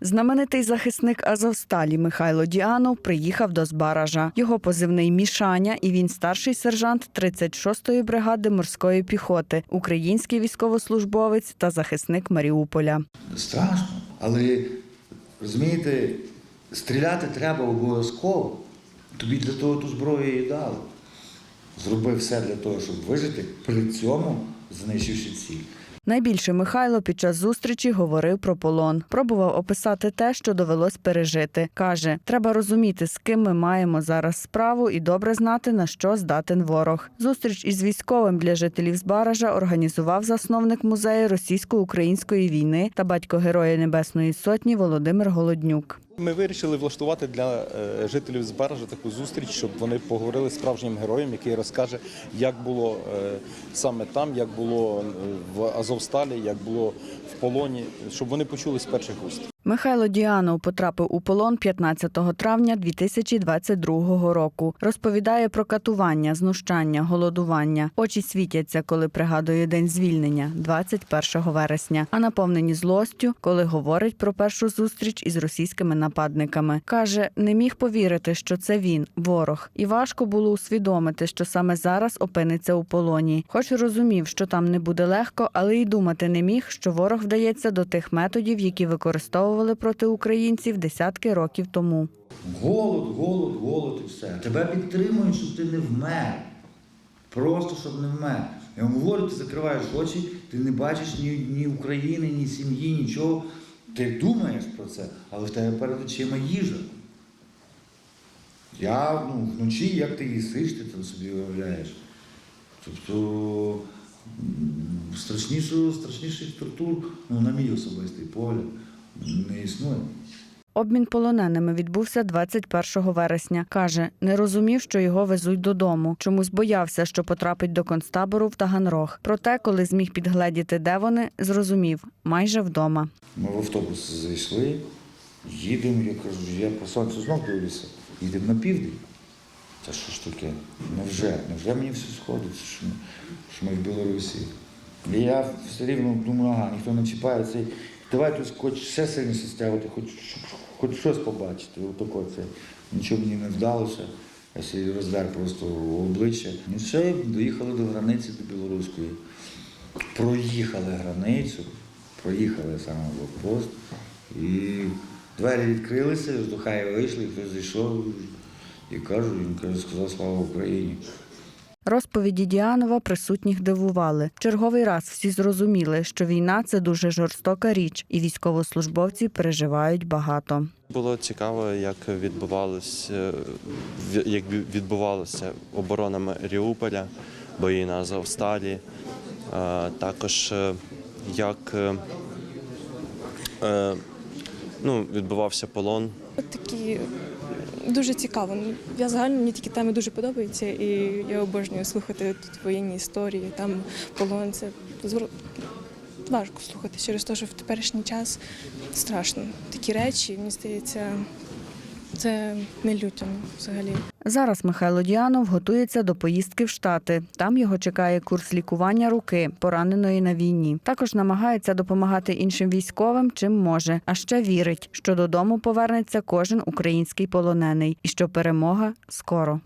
Знаменитий захисник Азовсталі Михайло Діанов приїхав до Збаража. Його позивний Мішаня, і він старший сержант 36-ї бригади морської піхоти, український військовослужбовець та захисник Маріуполя. Страшно. Але розумієте, стріляти треба обов'язково. Тобі для того ту зброю і дали. Зроби все для того, щоб вижити, при цьому знищивши ціль. Найбільше Михайло під час зустрічі говорив про полон. Пробував описати те, що довелось пережити. Каже, треба розуміти, з ким ми маємо зараз справу, і добре знати, на що здатен ворог. Зустріч із військовим для жителів Збаража організував засновник музею російсько-української війни та батько Героя Небесної Сотні Володимир Голоднюк. Ми вирішили влаштувати для е, жителів Збаража таку зустріч, щоб вони поговорили з справжнім героєм, який розкаже, як було е, саме там, як було е, в Азовсталі, як було в полоні, щоб вони почули з перших уст. Михайло Діанов потрапив у полон 15 травня 2022 року. Розповідає про катування, знущання, голодування. Очі світяться, коли пригадує день звільнення 21 вересня. А наповнені злостю, коли говорить про першу зустріч із російськими нападниками. каже, не міг повірити, що це він, ворог, і важко було усвідомити, що саме зараз опиниться у полоні. Хоч розумів, що там не буде легко, але й думати не міг, що ворог вдається до тих методів, які використовували проти українців десятки років тому. Голод, голод, голод і все. Тебе підтримують, щоб ти не вмер. Просто щоб не вмер. Я вам говорю, ти закриваєш очі, ти не бачиш ні, ні України, ні сім'ї, нічого. Ти думаєш про це, але в тебе перед очима їжа. Я ну, вночі, як ти їсиш, ти там собі уявляєш. Тобто страшніших тортур, ну, на мій особистий погляд, не існує. Обмін полоненими відбувся 21 вересня. Каже, не розумів, що його везуть додому. Чомусь боявся, що потрапить до концтабору в Таганрог. Проте, коли зміг підгледіти, де вони, зрозумів майже вдома. Ми в автобус зайшли, їдемо, я кажу, я по сонцю знов дивлюся, їдемо на південь. Та що ж таке? Невже? Невже мені все сходить, що ми, що ми в Білорусі? І я все рівно думаю, ага, ніхто не чіпає цей. Давай тут хоч ще сильніше стягувати, хоч, хоч щось побачити. Отако це. Нічого мені не вдалося. Я собі роздер просто обличчя. І все, доїхали до границі до білоруської. Проїхали границю, проїхали саме блокпост, і двері відкрилися, з Духаї вийшли, хтось зайшов і кажу, він каже, сказав слава Україні. Розповіді Діанова присутніх дивували. В черговий раз всі зрозуміли, що війна це дуже жорстока річ, і військовослужбовці переживають багато. Було цікаво, як відбувалося, як відбувалася оборона Маріуполя, бої на Азовсталі, а також е, як е, е, ну, відбувався полон. Такі дуже цікаво. Ну, Я загально мені такі теми дуже подобаються, і я обожнюю слухати тут воєнні історії, там полон. Це важко слухати через те, що в теперішній час страшно. Такі речі, мені здається, це не люто ну, взагалі. Зараз Михайло Діанов готується до поїздки в Штати. Там його чекає курс лікування руки, пораненої на війні. Також намагається допомагати іншим військовим, чим може. А ще вірить, що додому повернеться кожен український полонений і що перемога скоро.